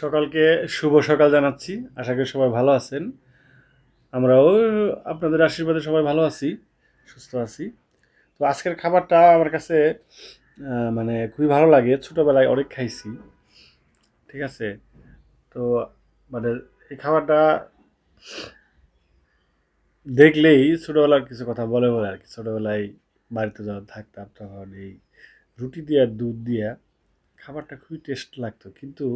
সকালকে শুভ সকাল জানাচ্ছি। আশা করি সবাই ভালো আছেন। আমরাও আপনাদের আশীর্বাদে সবাই ভালো আছি, সুস্থ আছি। তো আজকের খাবারটা আমার কাছে মানে খুবই ভালো লাগে। ছোটোবেলায় অনেক খাইছি। ঠিক আছে? তো মানে এই খাবারটা দেখলেই ছোটোবেলার কিছু কথা বলে বলে আর কি। ছোটোবেলায় বাড়িতে যখন থাকতাম তখন এই রুটি দিয়ে, দুধ দিয়ে খাবারটা খুবই টেস্ট লাগতো। কিন্তু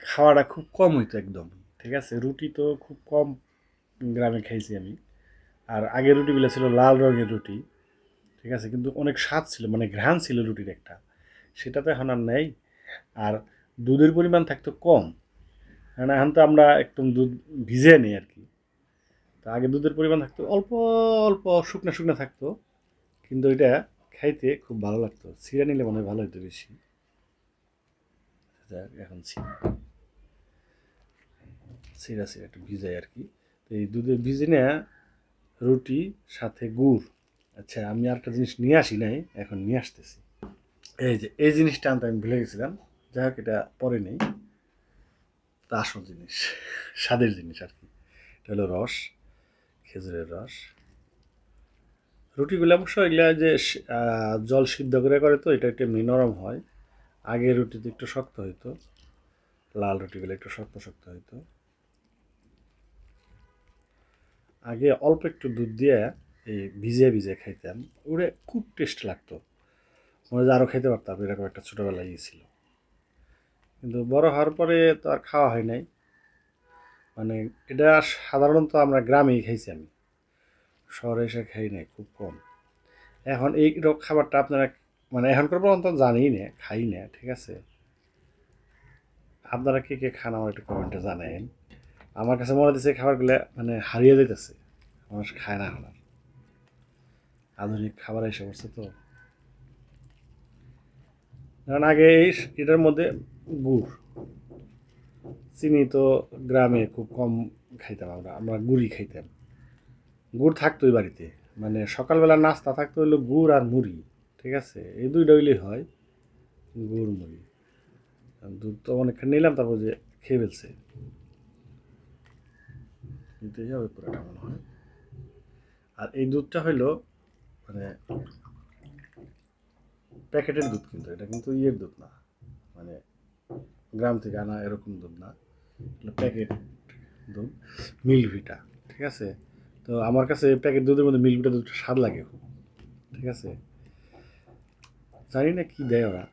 খাওয়াটা খুব কম হইতো একদম ঠিক আছে? রুটি তো খুব কম গ্রামে খাইছি আমি। আর আগের রুটিগুলো ছিল লাল রঙের রুটি ঠিক আছে? কিন্তু অনেক স্বাদ ছিল মানে ঘ্রাণ ছিল রুটির একটা। সেটা তো এখন আর নেই। আর দুধের পরিমাণ থাকতো কম। কারণ এখন তো আমরা একদম দুধ ভিজে নিই আর কি। তো আগে দুধের পরিমাণ থাকতো অল্প অল্প শুকনো শুকনো থাকতো। কিন্তু এটা খাইতে খুব ভালো লাগতো। সিরা নিলে মনে হয় ভালো হতো বেশি। যাক, এখন সিরা। সিরা সিরা একটু ভিজাই আর কি। তো এই দুধে ভিজে নেওয়া রুটি, সাথে গুড়। আচ্ছা আমি আরেকটা জিনিস নিয়ে আসি নাই, এখন নিয়ে আসতেছি। এই যে, এই জিনিসটা আনতে আমি ভুলে গেছিলাম। যাই হোক, এটা পরে নেই। তা আসল জিনিস, স্বাদের জিনিস আর কি। এটা হলো রস, খেজুরের রস। রুটিগুলো অবশ্য এগুলো যে জল সিদ্ধ করে করে তো, এটা একটু এমনি নরম হয়। আগে রুটিতে একটু শক্ত হইতো, লাল রুটিগুলো একটু শক্ত শক্ত হইতো। আগে অল্প একটু দুধ দিয়ে এই ভিজিয়ে ভিজিয়ে খাইতাম। ওরে খুব টেস্ট লাগতো। মনে হয় আরও খেতে পারতাম, এরকম একটা ছোটোবেলায় ইয়ে ছিল। কিন্তু বড় হওয়ার পরে তো আর খাওয়া হয় নাই। মানে এটা সাধারণত আমরা গ্রামেই খাইছি আমি। শহরে এসে খাই নাই, খুব কম। এখন এই খাবারটা আপনারা মানে এখনকার পর্যন্ত জানি না, খাই না, ঠিক আছে? আপনারা কে কে খান আমার একটু কমেন্টে জানেন আমার কাছে মনে হচ্ছে খাবারগুলো মানে হারিয়ে যেতেছে মানুষ খায় না এখন আধুনিক খাবার এসে পড়ছে তো। কারণ আগে এই এটার মধ্যে গুড়। চিনি তো গ্রামে খুব কম খাইতাম আমরা আমরা গুড়ই খাইতাম। গুড় থাকতোই বাড়িতে। মানে সকালবেলা নাস্তা থাকতো হইল গুড় আর মুড়ি, ঠিক আছে? এই দুইটা হইলেই হয়, গুড়, মুড়ি। দুধ তো অনেকখানি নিলাম, তারপর যে খেয়ে ফেলছে। নিতে যাবে পুরোটা মনে হয়। আর এই দুধটা হইল মানে প্যাকেটের দুধ কিন্তু, এটা কিন্তু ইয়ের দুধ না। মানে গ্রাম থেকে আনা এরকম দুধ না। প্যাকেট দুধ মিল্ক ভিটা, ঠিক আছে? তো আমার কাছে প্যাকেট দুধের মধ্যে মিল্ক ভিটা দুধটা স্বাদ লাগে খুব, ঠিক আছে? জানি না কি দেয় ওরা।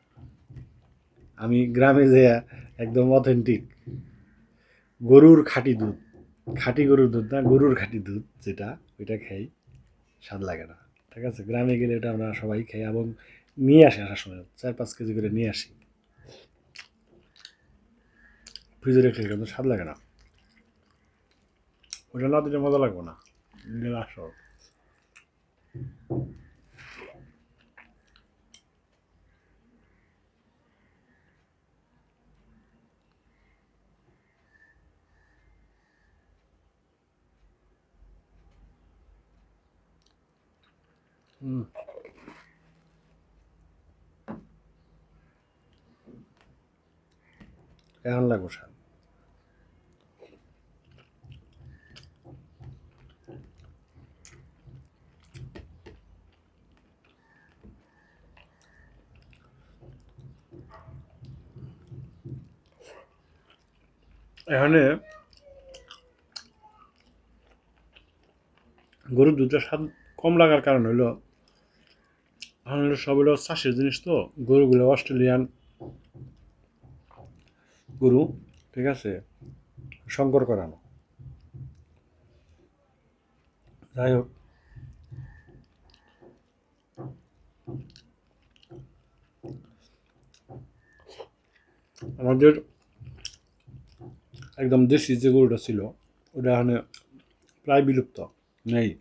আমি গ্রামে যে একদম অথেন্টিক গরুর খাঁটি দুধ। খাঁটি গরুর দুধ না, গরুর খাঁটি দুধ যেটা, ওইটা খাই স্বাদ লাগে না। ঠিক আছে? গ্রামে গেলে এটা আমরা সবাই খাই এবং নিয়ে আসি আসার সময়। চার পাঁচ কেজি করে নিয়ে আসি। ফ্রিজে রেখে কিন্তু স্বাদ লাগে না। ওটা না দিলে মজা লাগবে না। আসো। এখন লাগবো স্বাদ এখানে গরুর দুধটা স্বাদ কম লাগার কারণ হলো হলো সব হলো চাষের জিনিস তো গরুগুলো অস্ট্রেলিয়ান। গরু। ঠিক আছে? শঙ্কর করানো। যাই হোক। আমাদের একদম দেশি যে গরুটা ছিল ওটা এখানে প্রায় বিলুপ্ত নেই।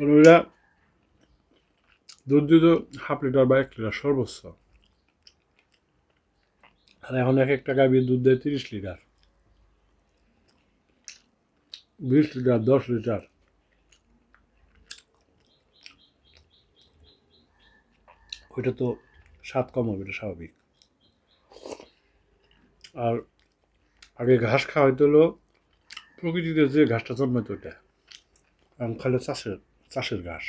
ওটা দুধ দিত হাফ লিটার বা এক লিটার সর্বোচ্চ। আর এখন এক একটা দিয়ে দুধ দেয় তিরিশ লিটার। বিশ লিটার, দশ লিটার। ওইটা তো স্বাদ কম হবে, এটা স্বাভাবিক। আর আগে ঘাস খাওয়া হইতে হলো প্রকৃতিতে যে ঘাসটা জন্মাইতো ওইটা। এখন খালে চাষের চাষের ঘাস।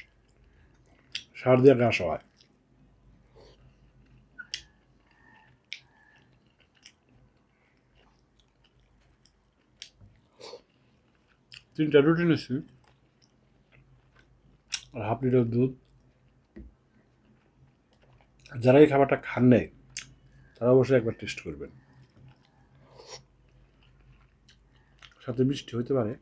সার দিয়ে ঘাস হয় তিনটা রুটি নিচ্ছি আর হাফ লিটার দুধ যারা এই খাবারটা খান নাই তারা অবশ্যই একবার টেস্ট করবেন। সাথে মিষ্টি হতে পারে।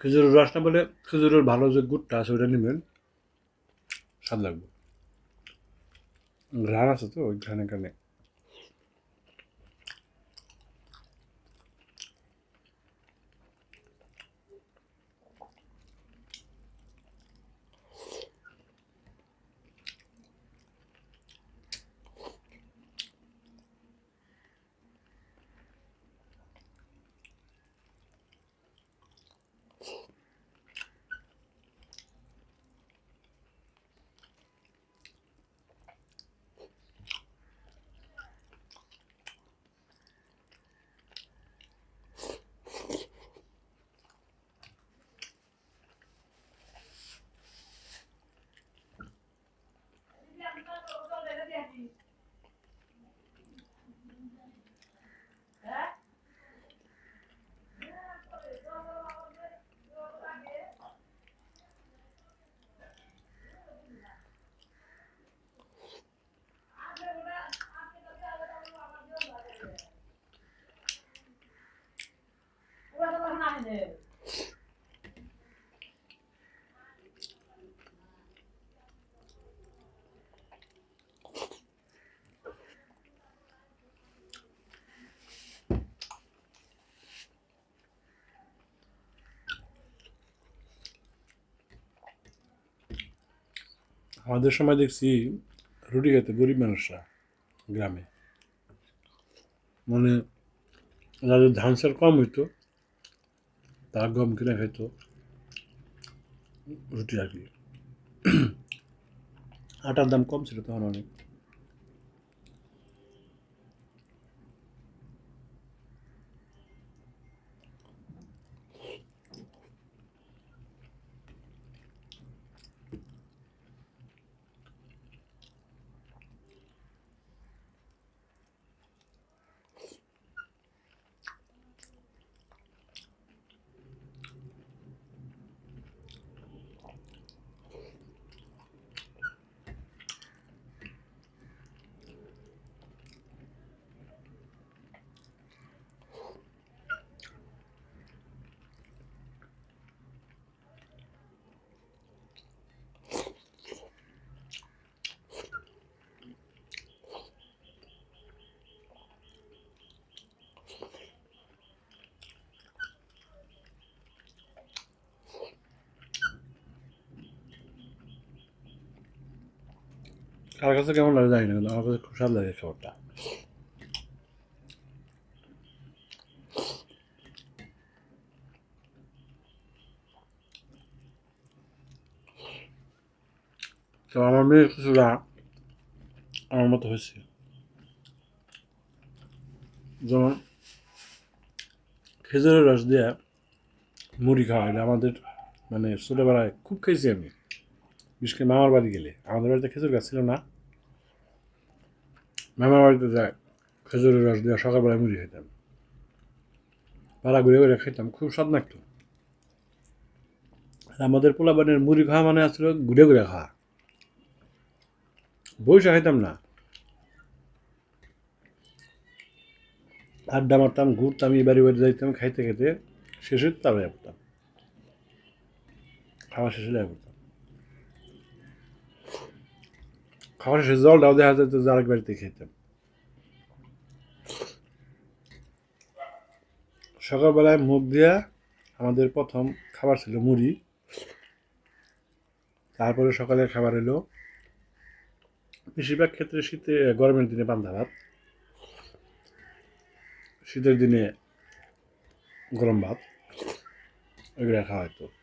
খেজুরের রস না বলে খেজুরের ভালো যে গুড়টা আছে, ওইটা নেবেন। স্বাদ লাগবে। ঘ্রাণ আছে তো ওই ঘ্রাণে কানে আমাদের সময় দেখছি রুটি খেতে গরিব মানুষরা গ্রামে। মানে যাদের ধান সার কম হইতো, তারা গম কিনে খাইতো রুটি আর কি। আটার দাম কম ছিল তখন অনেক। কার কাছে কেমন লাগে জানি না, কিন্তু আমার কাছে খুব স্বাদ লাগে খাবারটা। তো আমার মেয়ে কিছুটা আমার মতো হয়েছে। যেমন খেজুরের রস দিয়ে মুড়ি খাওয়া, এটা আমাদের মানে ছোটোবেলায় খুব খেয়েছি আমি। বিশেষ করে মামার বাড়ি গেলে। আমাদের বাড়িতে খেজুর গাছ ছিল না। মামার বাড়িতে যায় খেজুরের রস দিয়ে সকালবেলায় মুড়ি খেতাম পাড়া ঘুরে ঘুরে খেতাম খুব স্বাদ লাগতো। আর আমাদের পোলাবানের মুড়ি খাওয়া মানে আসলে ঘুরে ঘুরে খাওয়া। বইসা খাইতাম না। আড্ডা মারতাম, ঘুরতাম, এই বাড়ি বাড়ি যাইতাম, খাইতে খেতে শেষে তারপরে পড়তাম। খাওয়া শেষে লাগে খাওয়া শেষে জলটাও দেখা যেত যে আরেক বাড়িতে খেতাম। সকালবেলায় মুখ দিয়া আমাদের প্রথম খাবার ছিল মুড়ি। তারপরে সকালের খাবার এলো বেশিরভাগ ক্ষেত্রে শীতে গরমের দিনে পান্তা ভাত। শীতের দিনে গরম ভাত এগুলো খাওয়া হতো।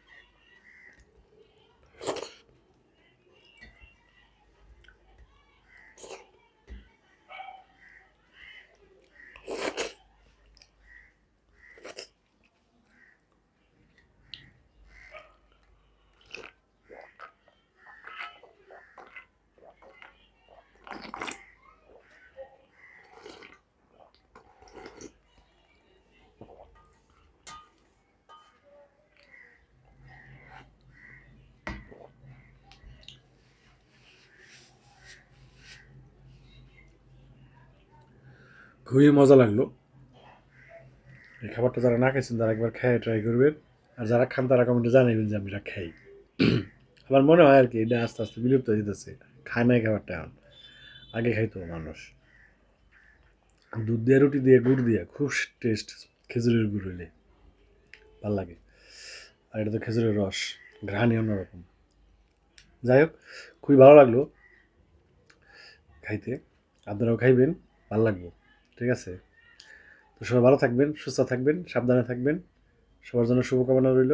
খুবই মজা লাগল। এই খাবারটা যারা না খাইছেন, তারা একবার খেয়ে ট্রাই করবেন। আর যারা খান, তারা কমেন্টে জানাবেন যে আমি এটা খাই। আমার মনে হয় আর কি, এটা আস্তে আস্তে বিলুপ্ত যেতেছে। খায় না খাবারটা এখন। আগে খাইতো মানুষ। দুধ দিয়ে, রুটি দিয়ে, গুড় দিয়ে, খুব টেস্ট খেজুরের গুড় হইলে। ভালো লাগে। আর এটা তো খেজুরের রস, ঘ্রাণই অন্যরকম। যাই হোক, খুবই ভালো লাগল। খাইতে। আপনারাও খাইবেন, ভালো লাগবে। ঠিক আছে? তো সবাই ভালো থাকবেন সুস্থ থাকবেন সাবধানে থাকবেন। সবার জন্য শুভকামনা রইল।